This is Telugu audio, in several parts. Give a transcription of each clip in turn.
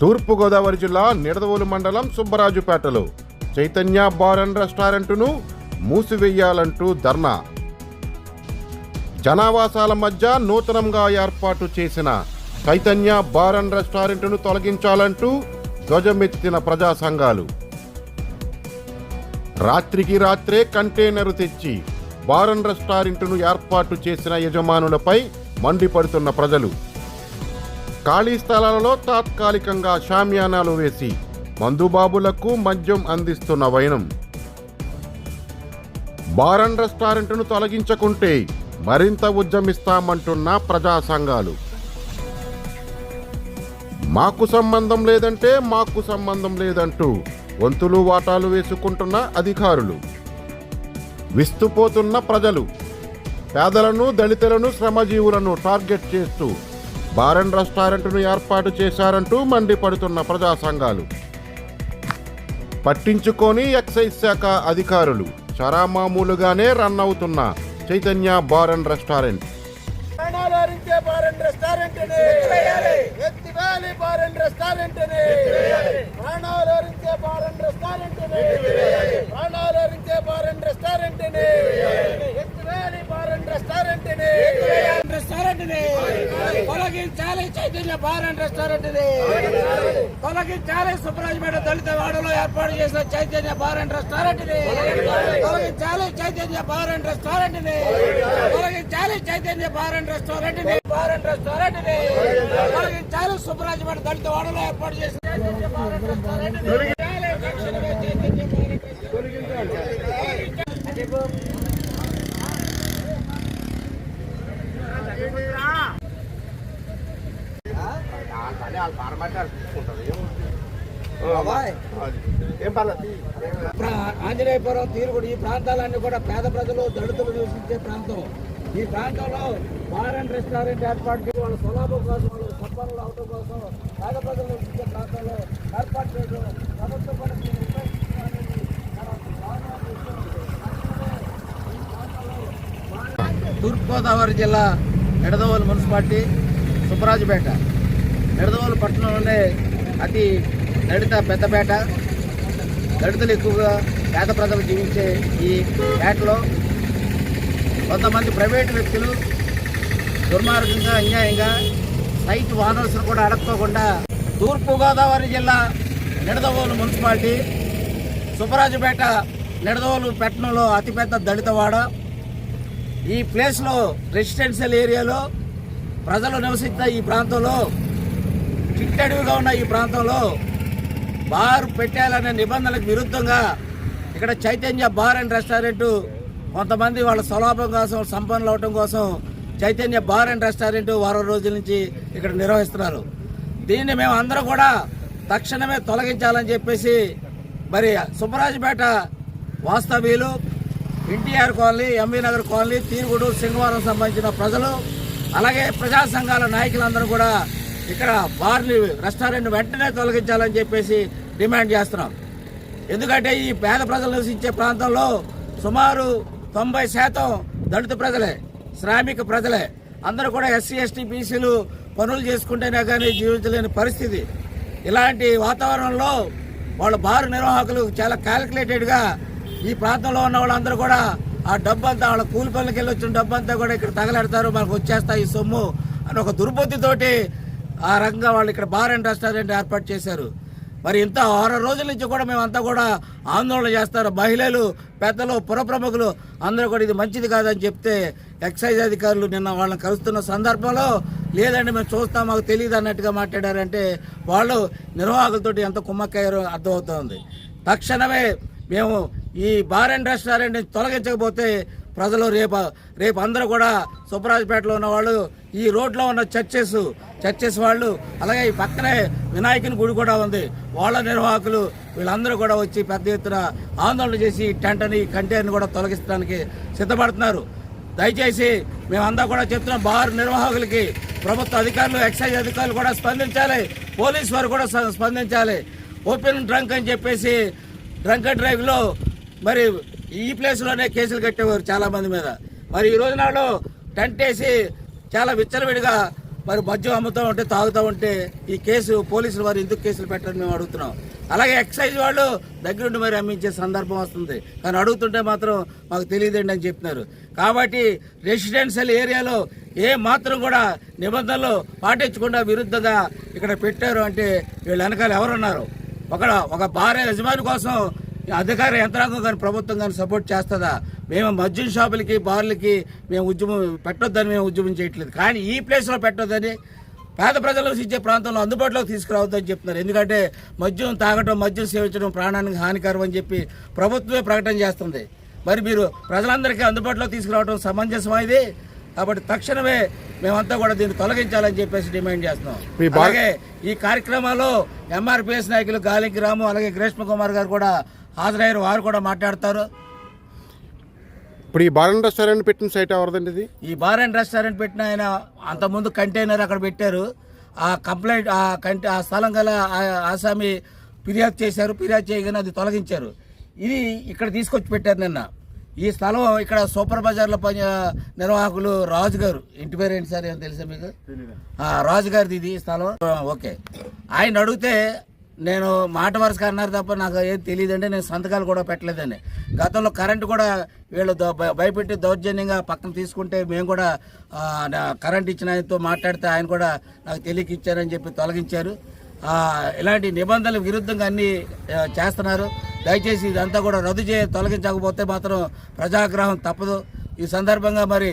తూర్పుగోదావరి జిల్లా నిడదవోలు మండలం సుబ్బరాజుపేటలో చైతన్య బార్ అండ్ రెస్టారెంట్ను మూసివేయాలంటూ ధర్నా. జనావాసాల మధ్య నూతనంగా ఏర్పాటు చేసిన చైతన్య బార్ అండ్ రెస్టారెంట్ను తొలగించాలంటూ ధ్వజమెత్తిన ప్రజా సంఘాలు రాత్రికి రాత్రే కంటైనరు తెచ్చి బార్ అండ్ రెస్టారెంట్ను ఏర్పాటు చేసిన యజమానులపై మండిపడుతున్న ప్రజలు. ఖాళీ స్థలాలలో తాత్కాలికంగా షామ్యానాలు వేసి మందుబాబులకు మద్యం అందిస్తున్న వైనం. బార్ అండ్ రెస్టారెంట్ను తొలగించకుంటే మరింత ఉద్యమిస్తామంటున్న ప్రజా సంఘాలు. మాకు సంబంధం లేదంటే మాకు సంబంధం లేదంటూ వంతులు వాటాలు వేసుకుంటున్న అధికారులు. విస్తుపోతున్న ప్రజలు. పేదలను దళితులను శ్రమజీవులను టార్గెట్ చేస్తూ బార్ అండ్ రెస్టారెంట్ను ఏర్పాటు చేశారంటూ మండిపడుతున్న ప్రజా సంఘాలు. పట్టించుకొని ఎక్సైజ్ శాఖ అధికారులు చరామామూలుగానే రన్ అవుతున్న Chaitanya bar and restaurant restaurant ఎత్తివేలి bar and restaurant ప్రాణాలరించే బార్ అండ్ రెస్టారెంట్ ప్రాణాలరించే బార్ అండ్ రెస్టారెంట్ ఎత్తివేలి బార్ అండ్ రెస్టారెంట్ రెస్టారెంట్ తొలగించాలి చైతన్య బార్ అండ్ రెస్టారెంట్ తొలగించాలి సుబ్రాజ్పేట దళిత వాడలో ఏర్పాటు చేసిన చైతన్య బార్ అండ్ రెస్టారెంట్ తొలగించాలి చైతన్య బార్ అండ్ రెస్టారెంట్ తొలగించాలి Chaitanya bar and restaurant bar and restaurant తొలగించాలి సుబ్రాజ్పేట దళిత వాడలో ఏర్పాటు చేసిన చైతన్య బార్ అండ్ రెస్టారెంట్ తొలగించాలి తక్షణమే చైతన్య బార్ అండ్ రెస్టారెంట్ ప్రా- ఆంజనేయపురం తీరుగుడు ఈ ప్రాంతాలన్నీ కూడా పేద ప్రజలు దళితులు నివసించే ప్రాంతం. ఈ ప్రాంతంలో బార్ అండ్ రెస్టారెంట్ ఏర్పాటు చేసి వాళ్ళ స్వలాభం కోసం వాళ్ళ సంపన్నులు అవటం కోసం పేద ప్రజలు నివసించే ప్రాంతంలో ఏర్పాటు చేయడం ప్రభుత్వం. తూర్పుగోదావరి జిల్లా నిడదవోలు మున్సిపాలిటీ సుబ్బరాజుపేట. నిడదవోలు పట్టణంలోనే అతి దళిత పెద్దపేట. దళితులు ఎక్కువగా పేద ప్రజలు జీవించే ఈ పేటలో కొంతమంది ప్రైవేటు వ్యక్తులు దుర్మార్గంగా అన్యాయంగా సైట్ వానర్సులు కూడా అడక్కోకుండా తూర్పుగోదావరి జిల్లా నిడదవోలు మున్సిపాలిటీ సుబ్బరాజుపేట నిడదవోలు పట్టణంలో అతిపెద్ద దళితవాడ. ఈ ప్లేస్లో రెసిడెన్షియల్ ఏరియాలో ప్రజలు నివసిస్తే ఈ ప్రాంతంలో చిట్టడివిగా ఉన్న ఈ ప్రాంతంలో బార్ పెట్టాలనే నిబంధనలకు విరుద్ధంగా ఇక్కడ చైతన్య బార్ అండ్ రెస్టారెంట్ కొంతమంది వాళ్ళ స్వలాభం కోసం సంపన్నులు అవటం కోసం చైతన్య బార్ అండ్ రెస్టారెంట్ వారం రోజుల నుంచి ఇక్కడ నిర్వహిస్తున్నారు. దీన్ని మేము అందరం కూడా తక్షణమే తొలగించాలని చెప్పేసి మరి సుబ్బరాజుపేట వాస్తవ్యులు NTR colony MV Nagar colony తీరుగుడు Singavaram సంబంధించిన ప్రజలు అలాగే ప్రజా సంఘాల నాయకులందరూ కూడా ఇక్కడ బార్ని రెస్టారెంట్ వెంటనే తొలగించాలని చెప్పేసి డిమాండ్ చేస్తున్నాం. ఎందుకంటే ఈ పేద ప్రజలు నివసించే ప్రాంతంలో సుమారు తొంభై శాతం దళిత ప్రజలే శ్రామిక ప్రజలే. అందరూ కూడా ఎస్సీ ఎస్టీ బీసీలు పనులు చేసుకుంటేనే కానీ జీవించలేని పరిస్థితి. ఇలాంటి వాతావరణంలో వాళ్ళ బారు నిర్వాహకులు చాలా క్యాలిక్యులేటెడ్గా ఈ ప్రాంతంలో ఉన్న వాళ్ళందరూ కూడా ఆ డబ్బంతా వాళ్ళ కూలి పనులకి వెళ్ళి వచ్చిన డబ్బంతా కూడా ఇక్కడ తగలెడతారు మనకు వచ్చేస్తాయి ఈ సొమ్ము అని ఒక దుర్బుద్ధితోటి ఆ రకంగా వాళ్ళు ఇక్కడ బార్ అండ్ రెస్టారెంట్ ఏర్పాటు చేశారు. మరి ఇంత ఆరు రోజుల నుంచి కూడా మేమంతా కూడా ఆందోళన చేస్తారు. మహిళలు పెద్దలు పుర ప్రముఖులు అందరూ కూడా ఇది మంచిది కాదని చెప్తే ఎక్సైజ్ అధికారులు నిన్న వాళ్ళని కలుస్తున్న సందర్భంలో లేదండి మేము చూస్తాం మాకు తెలియదు అన్నట్టుగా మాట్లాడారంటే వాళ్ళు నిర్వాహకులతోటి ఎంత కుమ్మక్కయ్యారో అర్థమవుతోంది. తక్షణమే మేము ఈ బార్ అండ్ రెస్టారెంట్ తొలగించకపోతే ప్రజలు రేపు రేపు అందరూ కూడా సుబ్బరాజపేటలో ఉన్న వాళ్ళు ఈ రోడ్లో ఉన్న చర్చెస్ చర్చెస్ వాళ్ళు అలాగే ఈ పక్కనే వినాయకుని గుడి కూడా ఉంది. వాళ్ళ నిర్వాహకులు వీళ్ళందరూ కూడా వచ్చి పెద్ద ఎత్తున ఆందోళన చేసి ఈ టెంట్ని కంటైనర్ని కూడా తొలగించడానికి సిద్ధపడుతున్నారు. దయచేసి మేమంతా కూడా చెప్తున్నాం బార్ నిర్వాహకులకి ప్రభుత్వ అధికారులు ఎక్సైజ్ అధికారులు కూడా స్పందించాలి. పోలీస్ వారు కూడా స్ప- స్పందించాలి. ఓపెన్ డ్రంక్ అని చెప్పేసి డ్రంక్ డ్రైవ్లో మరి ఈ ప్లేస్లోనే కేసులు కట్టేవారు చాలా మంది మీద. మరి ఈ రోజు నాడు టెంట్ వేసి చాలా విచ్చలవిడిగా మరి మద్యం అమ్ముతూ ఉంటే తాగుతూ ఉంటే ఈ కేసు పోలీసులు వారు ఎందుకు కేసులు పెట్టారని మేము అడుగుతున్నాం. అలాగే ఎక్సైజ్ వాళ్ళు దగ్గరుండి మరి అమ్మించే సందర్భం వస్తుంది. కానీ అడుగుతుంటే మాత్రం మాకు తెలియదండి అని చెప్తున్నారు కాబట్టి రెసిడెన్షియల్ ఏరియాలో ఏ మాత్రం కూడా నిబంధనలు పాటించకుండా విరుద్ధంగా ఇక్కడ పెట్టారు అంటే వీళ్ళ వెనకాల ఎవరున్నారు? ఒక ఒక భార్య యజమాని కోసం అధికార యంత్రాంగం కానీ ప్రభుత్వం కానీ సపోర్ట్ చేస్తుందా? మేము మద్యం షాపులకి బార్లకి మేము ఉద్యమం పెట్టొద్దని మేము ఉద్యమం చేయట్లేదు. కానీ ఈ ప్లేస్లో పెట్టొద్దని పేద ప్రజలకు ఇచ్చే ప్రాంతంలో అందుబాటులోకి తీసుకురావద్దని చెప్తున్నారు. ఎందుకంటే మద్యం తాగటం మద్యం సేవించడం ప్రాణానికి హానికరం అని చెప్పి ప్రభుత్వమే ప్రకటన చేస్తుంది. మరి మీరు ప్రజలందరికీ అందుబాటులో తీసుకురావడం సమంజసమా ఇది కాబట్టి తక్షణమే మేమంతా కూడా దీన్ని తొలగించాలని చెప్పేసి డిమాండ్ చేస్తున్నాం. అలాగే ఈ కార్యక్రమాల్లో ఎంఆర్పిఎస్ నాయకులు గాలికి రాము అలాగే గ్రీష్మ కుమార్ గారు కూడా హాజరయ్యారు వారు కూడా మాట్లాడతారు. ఇప్పుడు ఈ బాలన్ రెస్టారెంట్ పెట్టిన సైట్ ఎవరిదండి ఇది? ఈ బార్ అండ్ రెస్టారెంట్ పెట్టిన ఆయన అంతకుముందు కంటైనర్ అక్కడ పెట్టారు. ఆ కంప్లైంట్ ఆ కంటే ఆ స్థలం గల ఆ- ఆసామి ఫిర్యాదు చేశారు. ఫిర్యాదు చేయగానే అది తొలగించారు. ఇది ఇక్కడ తీసుకొచ్చి పెట్టారు నిన్న. ఈ స్థలం ఇక్కడ సూపర్ బజార్లో పని నిర్వాహకులు రాజు గారు. ఇంటి పేరు ఏంటి సార్ ఏమో తెలుసా మీకు? ఆ, రాజు గారిది ఇది స్థలం. ఓకే. ఆయన అడిగితే నేను మాట వరుసగా అన్నారు తప్ప నాకు ఏది తెలియదండి నేను సంతకాలు కూడా పెట్టలేదండి. గతంలో కరెంటు కూడా వీళ్ళు భయపెట్టి దౌర్జన్యంగా పక్కన తీసుకుంటే మేము కూడా కరెంట్ ఇచ్చిన ఆయనతో మాట్లాడితే ఆయన కూడా నాకు తెలియక ఇచ్చారని చెప్పి తొలగించారు. ఇలాంటి నిబంధనలకు విరుద్ధంగా అన్నీ చేస్తున్నారు. దయచేసి ఇదంతా కూడా రద్దు చే తొలగించకపోతే మాత్రం ప్రజాగ్రహం తప్పదు. ఈ సందర్భంగా మరి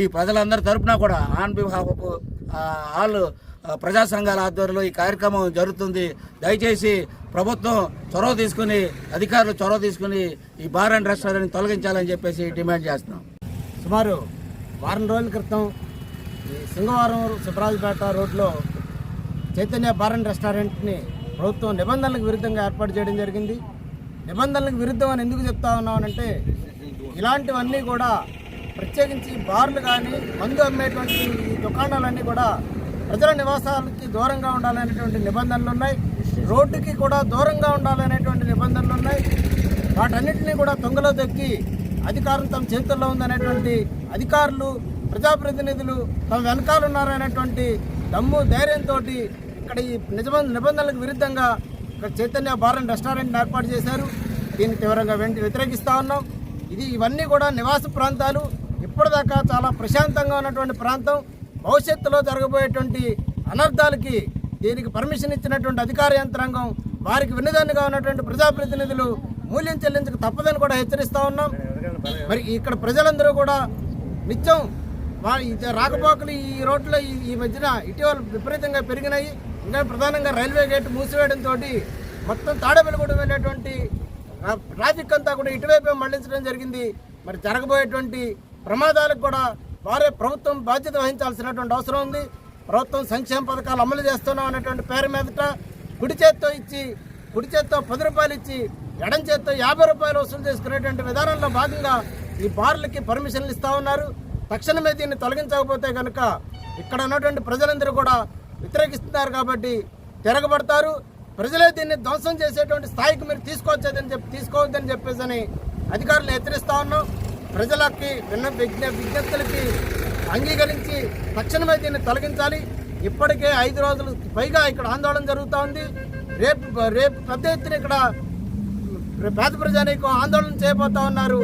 ఈ ప్రజలందరి తరపున కూడా ఆన్ బిహాఫ్ ఆల్ ప్రజా సంఘాల ఆధ్వర్యంలో ఈ కార్యక్రమం జరుగుతుంది. దయచేసి ప్రభుత్వం చొరవ తీసుకుని అధికారులు చొరవ తీసుకుని ఈ బార్ అండ్ రెస్టారెంట్ తొలగించాలని చెప్పేసి డిమాండ్ చేస్తున్నాం. సుమారు వారం రోజుల క్రితం ఈ సింగవరం సుబ్రాజపేట రోడ్లో చైతన్య బార్ అండ్ రెస్టారెంట్ని ప్రభుత్వం నిబంధనలకు విరుద్ధంగా ఏర్పాటు చేయడం జరిగింది. నిబంధనలకు విరుద్ధం అని ఎందుకు చెప్తా ఉన్నామనంటే ఇలాంటివన్నీ కూడా ప్రత్యేకించి బార్లు కానీ మందు అమ్మేటువంటి ఈ దుకాణాలన్నీ కూడా ప్రజల నివాసాలకి దూరంగా ఉండాలనేటువంటి నిబంధనలు ఉన్నాయి. రోడ్డుకి కూడా దూరంగా ఉండాలనేటువంటి నిబంధనలు ఉన్నాయి. వాటన్నిటిని కూడా తొంగలో దొక్కి అధికారం తమ చేతుల్లో ఉందనేటువంటి అధికారులు ప్రజాప్రతినిధులు తమ వెనకాల ఉన్నారనేటువంటి దమ్ము ధైర్యంతో ఇక్కడ ఈ నిజమైన నిబంధనలకు విరుద్ధంగా ఇక్కడ చైతన్య బార్ అండ్ రెస్టారెంట్ ఏర్పాటు చేశారు. దీన్ని తీవ్రంగా వెంట వ్యతిరేకిస్తూ ఉన్నాం. ఇది ఇవన్నీ కూడా నివాస ప్రాంతాలు. ఇప్పటిదాకా చాలా ప్రశాంతంగా ఉన్నటువంటి ప్రాంతం. భవిష్యత్తులో జరగబోయేటువంటి అనర్థాలకి దీనికి పర్మిషన్ ఇచ్చినటువంటి అధికార యంత్రాంగం వారికి వినదాన్నిగా ఉన్నటువంటి ప్రజాప్రతినిధులు మూల్యం చెల్లించక తప్పదని కూడా హెచ్చరిస్తూ ఉన్నాం. మరి ఇక్కడ ప్రజలందరూ కూడా నిత్యం ఇది రాకపోకలు ఈ రోడ్లో ఈ మధ్యన ఇటీవల విపరీతంగా పెరిగినాయి. ఇంకా ప్రధానంగా రైల్వే గేట్ మూసివేయడంతో మొత్తం తాడేపల్లిగూడెం వెళ్ళేటువంటి ట్రాఫిక్ అంతా కూడా ఇటువైపే మళ్ళించడం జరిగింది. మరి జరగబోయేటువంటి ప్రమాదాలకు కూడా వారే ప్రభుత్వం బాధ్యత వహించాల్సినటువంటి అవసరం ఉంది. ప్రభుత్వం సంక్షేమ పథకాలు అమలు చేస్తున్నాం అనేటువంటి పేరు మీదట కుడి చేత్తో ఇచ్చి కుడి చేత్తో పది రూపాయలు ఇచ్చి ఎడం చేత్తో యాభై రూపాయలు వసూలు చేసుకునేటువంటి విధానంలో భాగంగా ఈ బార్లకి పర్మిషన్లు ఇస్తూ ఉన్నారు. తక్షణమే దీన్ని తొలగించకపోతే కనుక ఇక్కడ ఉన్నటువంటి ప్రజలందరూ కూడా వ్యతిరేకిస్తున్నారు కాబట్టి తిరగబడతారు. ప్రజలే దీన్ని ధ్వంసం చేసేటువంటి స్థాయికి మీరు తీసుకోవచ్చని చెప్పి తీసుకోవద్దని చెప్పేసి అని అధికారులు హెచ్చరిస్తా ఉన్నాం. ప్రజలకి విన్న విజ్ఞ విజ్ఞప్తులకి అంగీకరించి తక్షణమే దీన్ని తొలగించాలి. ఇప్పటికే ఐదు రోజులు పైగా ఇక్కడ ఆందోళన జరుగుతూ ఉంది. రేపు రేపు పెద్ద ఎత్తున ఇక్కడ పేద ప్రజానీకం ఆందోళన చేయబోతా ఉన్నారు.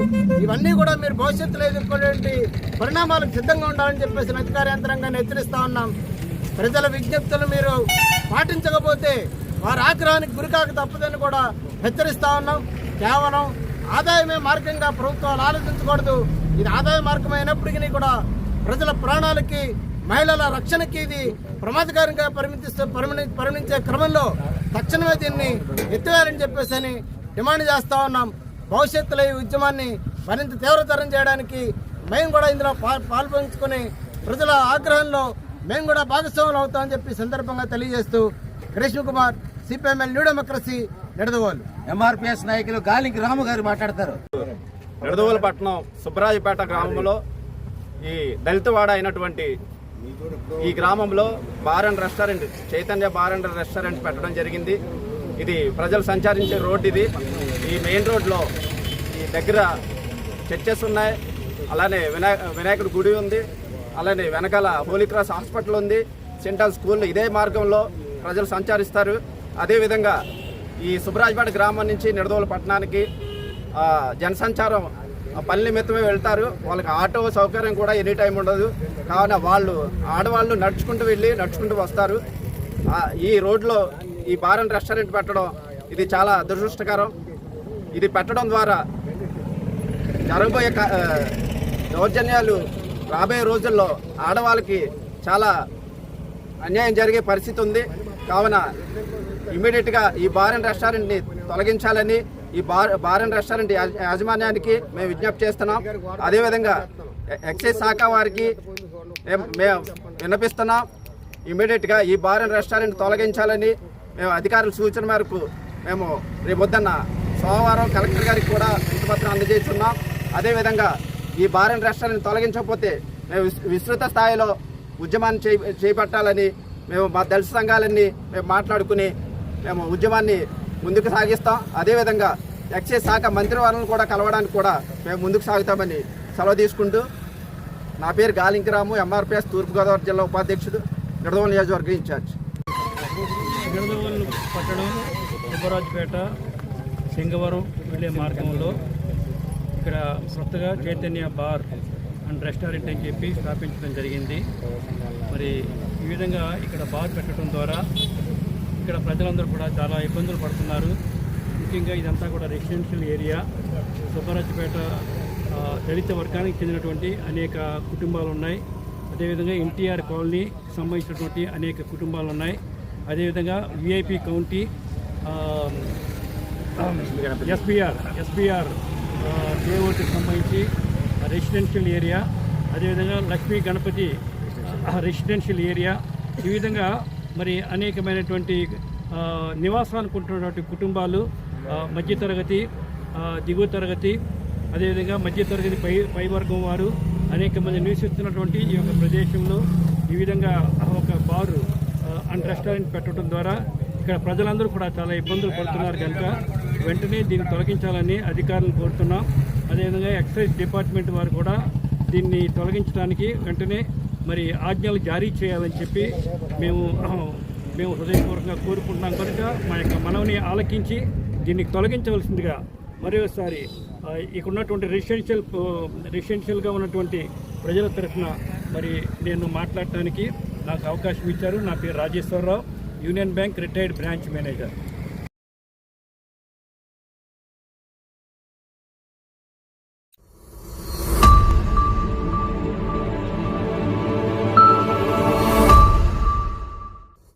ఇవన్నీ కూడా మీరు భవిష్యత్తులో ఎదుర్కొనేటువంటి పరిణామాలకు సిద్ధంగా ఉండాలని చెప్పేసి అధికార యంత్రాంగాన్ని హెచ్చరిస్తూ ఉన్నాం. ప్రజల విజ్ఞప్తులు మీరు పాటించకపోతే వారి ఆగ్రహానికి గురికాక తప్పదని కూడా హెచ్చరిస్తూ ఉన్నాం. కేవలం ఆదాయమే మార్గంగా ప్రభుత్వాలు ఆలోచించకూడదు. ఇది ఆదాయ మార్గం అయినప్పటికీ కూడా ప్రజల ప్రాణాలకి మహిళల రక్షణకి ఇది ప్రమాదకరంగా పరిమితిస్తూ పరిమణి పరిగణించే క్రమంలో తక్షణమే దీన్ని ఎత్తివేయాలని చెప్పేసి అని డిమాండ్ చేస్తా ఉన్నాం. భవిష్యత్తులో ఈ ఉద్యమాన్ని మరింత తీవ్రతరం చేయడానికి మేము కూడా ఇందులో పా పాల్పంచుకొని ప్రజల ఆగ్రహంలో మేము కూడా భాగస్వాములు అవుతామని చెప్పి సందర్భంగా తెలియజేస్తూ Krishna Kumar CPIML new democracy Nidadavolu MRPS నాయకులు గాలింకి రాము గారు మాట్లాడతారు. నిడదవోలుపట్నం సుబ్బరాజపేట గ్రామంలో ఈ దళితవాడ అయినటువంటి ఈ గ్రామంలో bar and restaurant Chaitanya bar and restaurant పెట్టడం జరిగింది. ఇది ప్రజలు సంచరించే రోడ్ ఇది. ఈ మెయిన్ రోడ్లో ఈ దగ్గర చర్చెస్ ఉన్నాయి. అలానే వినాయక వినాయకుడి గుడి ఉంది. అలానే వెనకాల హోలీ క్రాస్ హాస్పిటల్ ఉంది. సెంట్రల్ స్కూల్ ఇదే మార్గంలో ప్రజలు సంచరిస్తారు. అదేవిధంగా ఈ సుబ్రాజ్పేట గ్రామం నుంచి నిడదోలు పట్టణానికి జనసంచారం ఆ పని నిమిత్తమే వెళ్తారు. వాళ్ళకి ఆటో సౌకర్యం కూడా ఎనీ టైం ఉండదు. కావున వాళ్ళు ఆడవాళ్ళు నడుచుకుంటూ వెళ్ళి నడుచుకుంటూ వస్తారు. ఈ రోడ్లో ఈ బారన్ రెస్టారెంట్ పెట్టడం ఇది చాలా దురదృష్టకరం. ఇది పెట్టడం ద్వారా జరగబోయే దౌర్జన్యాలు రాబోయే రోజుల్లో ఆడవాళ్ళకి చాలా అన్యాయం జరిగే పరిస్థితి ఉంది. కావున ఇమీడియట్గా ఈ బార్ అండ్ రెస్టారెంట్ని తొలగించాలని ఈ బార్ బార్ అండ్ రెస్టారెంట్ యాజమాన్యానికి మేము విజ్ఞప్తి చేస్తున్నాం. అదేవిధంగా ఎక్సైజ్ శాఖ వారికి మేము విన్నపిస్తున్నాం. ఇమీడియట్గా ఈ బార్ అండ్ రెస్టారెంట్ తొలగించాలని మేము అధికారుల సూచన మేరకు మేము రేపొద్దున్న సోమవారం కలెక్టర్ గారికి కూడా వినతిపత్రం అందజేస్తున్నాం. అదేవిధంగా ఈ బార్ అండ్ రెస్టారెంట్ తొలగించకపోతే మేము విస్తృత స్థాయిలో ఉద్యమాన్ని చేపట్టాలని మేము మా దళిత సంఘాలన్నీ మేము మాట్లాడుకుని మేము ఉద్యమాన్ని ముందుకు సాగిస్తాం. అదేవిధంగా ఎక్సైజ్ శాఖ మంత్రి కూడా కలవడానికి కూడా మేము ముందుకు సాగుతామని సెలవు తీసుకుంటూ నా పేరు గాలింకిరాము ఎంఆర్పిఎస్ తూర్పుగోదావరి జిల్లా ఉపాధ్యక్షుడు నిడదవోలు నియోజకవర్గం ఇన్ఛార్జ్. నిడదవోలు పట్టణం సుబ్బరాజుపేట సింగవరం వెళ్ళే మార్గంలో ఇక్కడ కొత్తగా చైతన్య బార్ అండ్ రెస్టారెంట్ అని చెప్పి స్థాపించడం జరిగింది. మరి ఈ విధంగా ఇక్కడ బార్ పెట్టడం ద్వారా ఇక్కడ ప్రజలందరూ కూడా చాలా ఇబ్బందులు పడుతున్నారు. ముఖ్యంగా ఇదంతా కూడా రెసిడెన్షియల్ ఏరియా. సుబ్బరాజుపేట దళిత వర్గానికి చెందినటువంటి అనేక కుటుంబాలు ఉన్నాయి అదేవిధంగా ఎన్టీఆర్ కాలనీ సంబంధించినటువంటి అనేక కుటుంబాలు ఉన్నాయి అదేవిధంగా విఐపి కౌంటీ ఎస్బీఆర్ ఎస్బీఆర్ దేవోటికి సంబంధించి రెసిడెన్షియల్ ఏరియా అదేవిధంగా లక్ష్మీ గణపతి రెసిడెన్షియల్ ఏరియా ఈ విధంగా మరి అనేకమైనటువంటి నివాసాలనుకుంటున్నటువంటి కుటుంబాలు మధ్యతరగతి దిగువ తరగతి అదేవిధంగా మధ్యతరగతి పై పై వర్గం వారు అనేక మంది నివసిస్తున్నటువంటి ఈ యొక్క ప్రదేశంలో ఈ విధంగా ఒక బారు అండ్ రెస్టారెంట్ పెట్టడం ద్వారా ఇక్కడ ప్రజలందరూ కూడా చాలా ఇబ్బందులు పడుతున్నారు కనుక వెంటనే దీన్ని తొలగించాలని అధికారులను కోరుతున్నాం. అదేవిధంగా ఎక్సైజ్ డిపార్ట్మెంట్ వారు కూడా దీన్ని తొలగించడానికి వెంటనే మరి ఆజ్ఞలు జారీ చేయాలని చెప్పి మేము మేము హృదయపూర్వకంగా కోరుకుంటున్నాం కనుక మా యొక్క మనవిని ఆలకించి దీన్ని తొలగించవలసిందిగా మరోసారి ఆ, ఇక్కడ ఉన్నటువంటి రెసిడెన్షియల్ రెసిడెన్షియల్గా ఉన్నటువంటి ప్రజల తరఫున మరి నేను మాట్లాడటానికి నాకు అవకాశం ఇచ్చారు. నా పేరు Rajeswararao union bank retired branch manager